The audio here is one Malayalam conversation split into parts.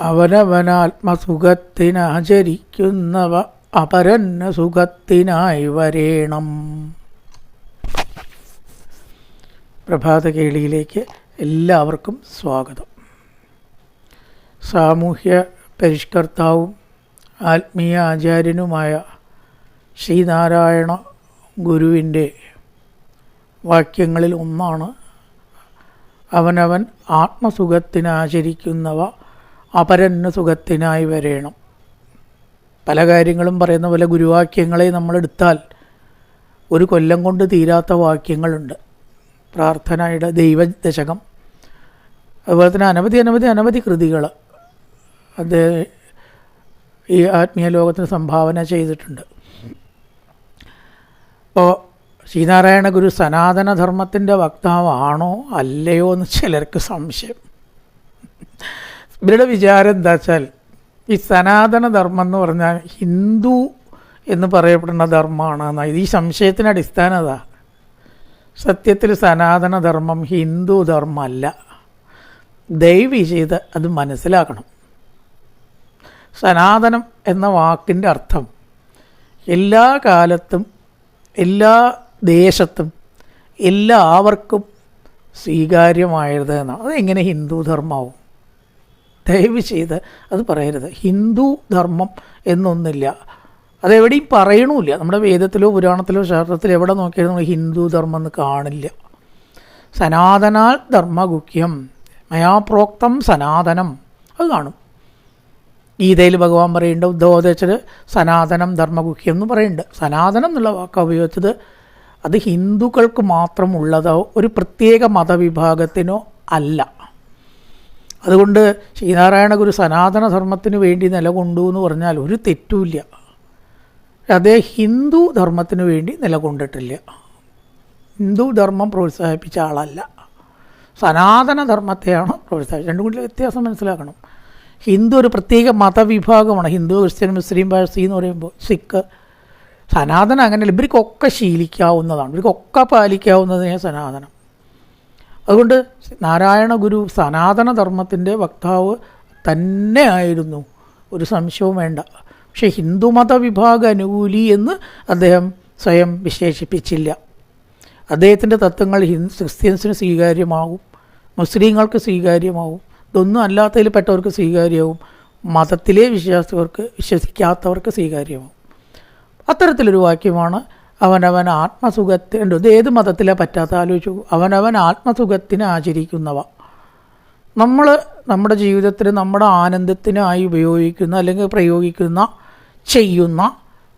അവനവനാത്മസുഖത്തിനാചരിക്കുന്നവ അപരന്ന സുഖത്തിനായി വരേണം. പ്രഭാത കേളിയിലേക്ക് എല്ലാവർക്കും സ്വാഗതം. സാമൂഹ്യ പരിഷ്കർത്താവും ആത്മീയ ആചാര്യനുമായ ശ്രീനാരായണ ഗുരുവിന്റെ വാക്യങ്ങളിൽ ഒന്നാണ് അവനവൻ ആത്മസുഖത്തിനാചരിക്കുന്നവ അപരന് സുഖത്തിനായി വരേണം. പല കാര്യങ്ങളും പറയുന്ന പോലെ ഗുരുവാക്യങ്ങളെ നമ്മളെടുത്താൽ ഒരു കൊല്ലം കൊണ്ട് തീരാത്ത വാക്യങ്ങളുണ്ട്. പ്രാർത്ഥനയുടെ ദൈവദശകം. അതുപോലെ തന്നെ അനവധി അനവധി അനവധി കൃതികൾ അത് ഈ ആത്മീയ ലോകത്തിന് സംഭാവന ചെയ്തിട്ടുണ്ട്. അപ്പോൾ ശ്രീനാരായണ ഗുരു സനാതനധർമ്മത്തിന്റെ വക്താവാണോ അല്ലയോ എന്ന് ചിലർക്ക് സംശയം. ഇവരുടെ വിചാരം എന്താ വെച്ചാൽ ഈ സനാതനധർമ്മം എന്ന് പറഞ്ഞാൽ ഹിന്ദു എന്ന് പറയപ്പെടുന്ന ധർമ്മമാണ് ഇത് ഈ സംശയത്തിന് അടിസ്ഥാനം അതാ. സത്യത്തിൽ സനാതനധർമ്മം ഹിന്ദു ധർമ്മമല്ല. ദൈവി ചെയ്ത് അത് മനസ്സിലാക്കണം. സനാതനം എന്ന വാക്കിന്റെ അർത്ഥം എല്ലാ കാലത്തും എല്ലാ ദേശത്തും എല്ലാവർക്കും സ്വീകാര്യമായത് എന്നാണ്. അതെങ്ങനെ ഹിന്ദു ധർമ്മമാവും? ദയവ് ചെയ്ത് അത് പറയരുത്. ഹിന്ദു ധർമ്മം എന്നൊന്നില്ല. അതെവിടെയും പറയണമില്ല നമ്മുടെ വേദത്തിലോ പുരാണത്തിലോ ശാസ്ത്രത്തിലോ എവിടെ നോക്കിയാലും നമ്മൾ ഹിന്ദു ധർമ്മം എന്ന് കാണില്ല. സനാതനാൽ ധർമ്മഗുഖ്യം മയാപ്രോക്തം സനാതനം അത് കാണും. ഗീതയിൽ ഭഗവാൻ പറയുന്നുണ്ട് ഉദ്ധവോദയച്ചത് സനാതനം ധർമ്മഗുഹ്യം എന്ന് പറയുന്നുണ്ട്. സനാതനം എന്നുള്ള വാക്ക് ഉപയോഗിച്ചത് അത് ഹിന്ദുക്കൾക്ക് മാത്രമുള്ളതോ ഒരു പ്രത്യേക മതവിഭാഗത്തിനോ അല്ല. അതുകൊണ്ട് ശ്രീനാരായണ ഗുരു സനാതന ധർമ്മത്തിന് വേണ്ടി നിലകൊണ്ടു എന്ന് പറഞ്ഞാൽ ഒരു തെറ്റുമില്ല. അതേ ഹിന്ദു ധർമ്മത്തിന് വേണ്ടി നിലകൊണ്ടിട്ടില്ല. ഹിന്ദു ധർമ്മം പ്രോത്സാഹിപ്പിച്ച ആളല്ല. സനാതന ധർമ്മത്തെയാണ് പ്രോത്സാഹിപ്പിച്ചത്. രണ്ടും കൂടി വ്യത്യാസം മനസ്സിലാക്കണം. ഹിന്ദു ഒരു പ്രത്യേക മതവിഭാഗമാണ്. ഹിന്ദു ക്രിസ്ത്യൻ മുസ്ലിം പാഴ്സി എന്ന് പറയുമ്പോൾ സിഖ്. സനാതനം അങ്ങനെയല്ല ഇവർക്കൊക്കെ ശീലിക്കാവുന്നതാണ്. ഇവർക്കൊക്കെ പാലിക്കാവുന്നതിനെ സനാതനം. അതുകൊണ്ട് നാരായണ ഗുരു സനാതനധർമ്മത്തിന്റെ വക്താവ് തന്നെ ആയിരുന്നു ഒരു സംശയവും വേണ്ട. പക്ഷേ ഹിന്ദുമത വിഭാഗ അനുകൂലി എന്ന് അദ്ദേഹം സ്വയം വിശേഷിപ്പിച്ചില്ല. അദ്ദേഹത്തിന്റെ തത്വങ്ങൾ ഹിന്ദു ക്രിസ്ത്യൻസിന് സ്വീകാര്യമാവും. മുസ്ലിങ്ങൾക്ക് സ്വീകാര്യമാവും. ഇതൊന്നും അല്ലാത്തതിൽ പെട്ടവർക്ക് സ്വീകാര്യവും. മതത്തിലെ വിശ്വാസവർക്ക് വിശ്വസിക്കാത്തവർക്ക് സ്വീകാര്യമാവും. അത്തരത്തിലൊരു വാക്യമാണ് അവനവൻ ആത്മസുഖത്തിന്റെ ഏത് മതത്തിലെ പറ്റാത്ത ആലോചിച്ചു. അവനവൻ ആത്മസുഖത്തിന് ആചരിക്കുന്നവ. നമ്മൾ നമ്മുടെ ജീവിതത്തിൽ നമ്മുടെ ആനന്ദത്തിനായി ഉപയോഗിക്കുന്ന അല്ലെങ്കിൽ പ്രയോഗിക്കുന്ന ചെയ്യുന്ന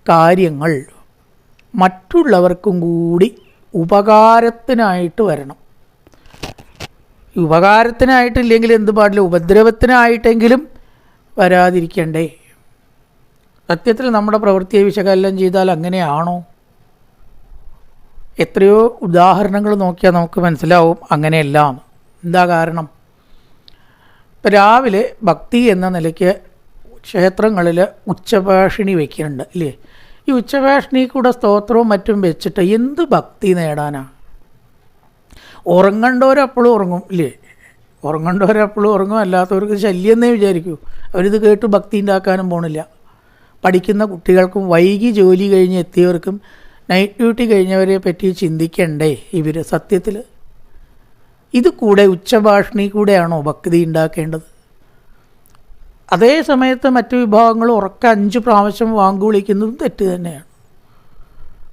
കാര്യങ്ങൾ മറ്റുള്ളവർക്കും കൂടി ഉപകാരത്തിനായിട്ട് വരണം. ഉപകാരത്തിനായിട്ടില്ലെങ്കിൽ എന്ത് പാടില്ല. ഉപദ്രവത്തിനായിട്ടെങ്കിലും വരാതിരിക്കണ്ടേ. സത്യത്തിൽ നമ്മുടെ പ്രവൃത്തിയെ വിശകലനം ചെയ്താൽ അങ്ങനെയാണോ? എത്രയോ ഉദാഹരണങ്ങൾ നോക്കിയാൽ നമുക്ക് മനസ്സിലാവും അങ്ങനെയല്ല. എന്താ കാരണം? ഇപ്പം രാവിലെ ഭക്തി എന്ന നിലയ്ക്ക് ക്ഷേത്രങ്ങളിൽ ഉച്ചഭാഷിണി വയ്ക്കുന്നുണ്ട് ഇല്ലേ? ഈ ഉച്ചഭാഷിണി കൂടെ സ്തോത്രവും മറ്റും വെച്ചിട്ട് എന്ത് ഭക്തി നേടാനാണ് ഉറങ്ങേണ്ടവരപ്പോഴും ഉറങ്ങും ഇല്ലേ? ഉറങ്ങേണ്ടവരപ്പോഴും ഉറങ്ങും അല്ലാത്തവർക്ക് ശല്യം എന്നേ വിചാരിക്കൂ. അവരിത് കേട്ട് ഭക്തി ഉണ്ടാക്കാനും പോണില്ല. പഠിക്കുന്ന കുട്ടികൾക്കും വൈകി ജോലി കഴിഞ്ഞ് എത്തിയവർക്കും നൈറ്റ് ഡ്യൂട്ടി കഴിഞ്ഞവരെ പറ്റി ചിന്തിക്കണ്ടേ ഇവർ സത്യത്തിൽ ഇത് കൂടെ ഉച്ചഭാഷണി കൂടെയാണോ ഭക്തി ഉണ്ടാക്കേണ്ടത്? അതേ സമയത്ത് മറ്റു വിഭാഗങ്ങൾ ഉറക്ക അഞ്ച് പ്രാവശ്യം വാങ്ങു വിളിക്കുന്നതും തെറ്റ് തന്നെയാണ്.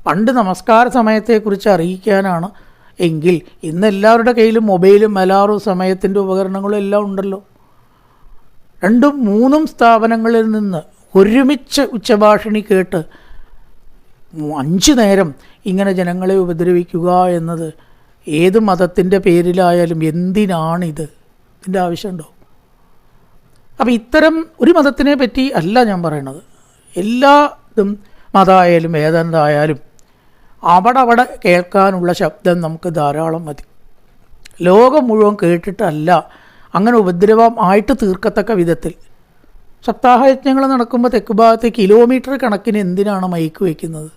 പണ്ട് നമസ്കാര സമയത്തെക്കുറിച്ച് അറിയിക്കാനാണ്. എങ്കിൽ ഇന്ന് എല്ലാവരുടെ കയ്യിലും മൊബൈലും അലാറും സമയത്തിന്റെ ഉപകരണങ്ങളും എല്ലാം ഉണ്ടല്ലോ. രണ്ടും മൂന്നും സ്ഥാപനങ്ങളിൽ നിന്ന് ഒരുമിച്ച് ഉച്ചഭാഷണി കേട്ട് അഞ്ച് നേരം ഇങ്ങനെ ജനങ്ങളെ ഉപദ്രവിക്കുക എന്നത് ഏത് മതത്തിന്റെ പേരിലായാലും എന്തിനാണിത്? ഇതിന്റെ ആവശ്യമുണ്ടോ? അപ്പം ഇത്തരം ഒരു മതത്തിനെ പറ്റി അല്ല ഞാൻ പറയണത്. എല്ലാ ഇതും മതമായാലും ഏതെന്തായാലും അവിടെ അവിടെ കേൾക്കാനുള്ള ശബ്ദം നമുക്ക് ധാരാളം മതി. ലോകം മുഴുവൻ കേട്ടിട്ടല്ല അങ്ങനെ ഉപദ്രവം ആയിട്ട് തീർക്കത്തക്ക വിധത്തിൽ. സപ്താഹയജ്ഞങ്ങൾ നടക്കുമ്പോൾ തെക്ക് ഭാഗത്ത് കിലോമീറ്റർ കണക്കിന് എന്തിനാണ് മൈക്ക് വയ്ക്കുന്നത്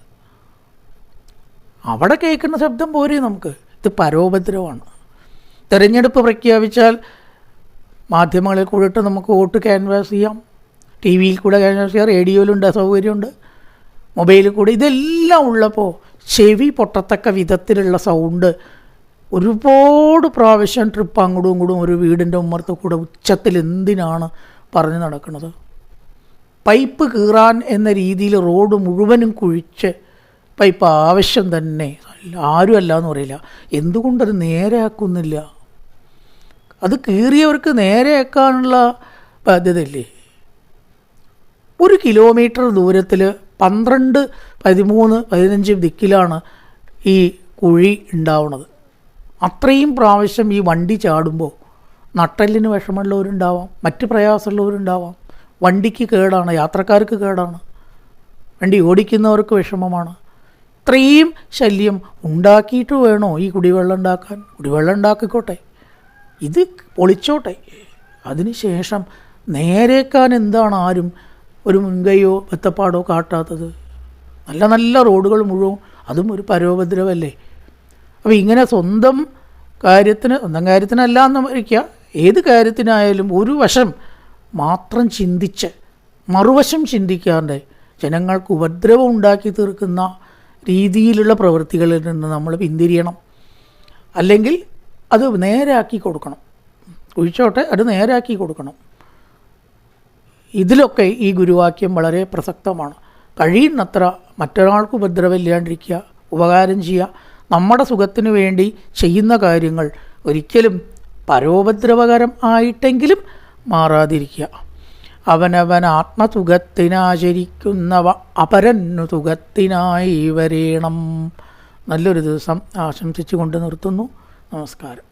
അവിടെ കേൾക്കുന്ന ശബ്ദം പോരെ നമുക്ക്. ഇത് പരോപദ്രവമാണ്. തെരഞ്ഞെടുപ്പ് പ്രഖ്യാപിച്ചാൽ മാധ്യമങ്ങളിൽ കൂടിയിട്ട് നമുക്ക് വോട്ട് ക്യാൻവാസ് ചെയ്യാം. ടി വിയിൽ കൂടെ ക്യാൻവാസ് ചെയ്യാം. റേഡിയോയിലുണ്ട് സൗകര്യമുണ്ട് മൊബൈലിൽ കൂടെ ഇതെല്ലാം ഉള്ളപ്പോൾ ചെവി പൊട്ടത്തക്ക വിധത്തിലുള്ള സൗണ്ട് ഒരുപാട് പ്രാവശ്യം ട്രിപ്പ് അങ്ങോട്ടും ഇങ്ങോട്ടും ഒരു വീടിന്റെ ഉമ്മർത്ത് കൂടെ ഉച്ചത്തിൽ എന്തിനാണ് പറഞ്ഞു നടക്കുന്നത്? പൈപ്പ് കീറാൻ എന്ന രീതിയിൽ റോഡ് മുഴുവനും കുഴിച്ച് പൈപ്പ് ആവശ്യം തന്നെ. ആരും അല്ല എന്ന് പറയില്ല. എന്തുകൊണ്ടത് നേരെയാക്കുന്നില്ല? അത് കീറിയവർക്ക് നേരെയാക്കാനുള്ള ബാധ്യതയില്ലേ? ഒരു കിലോമീറ്റർ ദൂരത്തിൽ പന്ത്രണ്ട് പതിമൂന്ന് പതിനഞ്ച് ദിക്കിലാണ് ഈ കുഴി ഉണ്ടാവുന്നത് അത്രയും പ്രാവശ്യം ഈ വണ്ടി ചാടുമ്പോൾ നട്ടലിന് വിഷമമുള്ളവരുണ്ടാവാം മറ്റ് പ്രയാസമുള്ളവരുണ്ടാവാം. വണ്ടിക്ക് കേടാണ് യാത്രക്കാർക്ക് കേടാണ്. വണ്ടി ഓടിക്കുന്നവർക്ക് വിഷമമാണ്. ഇത്രയും ശല്യം ഉണ്ടാക്കിയിട്ട് വേണോ ഈ കുടിവെള്ളം ഉണ്ടാക്കാൻ? കുടിവെള്ളം ഉണ്ടാക്കിക്കോട്ടെ. ഇത് പൊളിച്ചോട്ടെ. അതിനുശേഷം നേരേക്കാൻ എന്താണ് ആരും ഒരു മുൻകൈയോ ബത്തപ്പാടോ കാട്ടാത്തത്? നല്ല നല്ല റോഡുകൾ മുഴുവൻ അതും ഒരു പരോപദ്രവല്ലേ? അപ്പോൾ ഇങ്ങനെ സ്വന്തം കാര്യത്തിന് സ്വന്തം കാര്യത്തിനല്ല എന്ന് വയ്ക്കുക ഏത് കാര്യത്തിനായാലും ഒരു വശം മാത്രം ചിന്തിച്ച് മറുവശം ചിന്തിക്കാണ്ട് ജനങ്ങൾക്ക് ഉപദ്രവം ഉണ്ടാക്കി തീർക്കുന്ന രീതിയിലുള്ള പ്രവൃത്തികളിൽ നിന്ന് നമ്മൾ പിന്തിരിയണം. അല്ലെങ്കിൽ അത് നേരാക്കി കൊടുക്കണം. ഒഴിച്ചോട്ടെ അത് നേരാക്കി കൊടുക്കണം. ഇതിലൊക്കെ ഈ ഗുരുവാക്യം വളരെ പ്രസക്തമാണ്. കഴിയുന്നത്ര മറ്റൊരാൾക്ക് ഉപദ്രവമില്ലാണ്ടിരിക്കുക ഉപകാരം ചെയ്യുക നമ്മുടെ സുഖത്തിന് വേണ്ടി ചെയ്യുന്ന കാര്യങ്ങൾ ഒരിക്കലും പരോപദ്രവകരം ആയിട്ടെങ്കിലും മാറാതിരിക്കുക. അവനവൻ ആത്മതുഖത്തിനാചരിക്കുന്നവ അപരന്നു തുകത്തിനായി വരേണം. നല്ലൊരു ദിവസം ആശംസിച്ചുകൊണ്ട് നിർത്തുന്നു. നമസ്കാരം.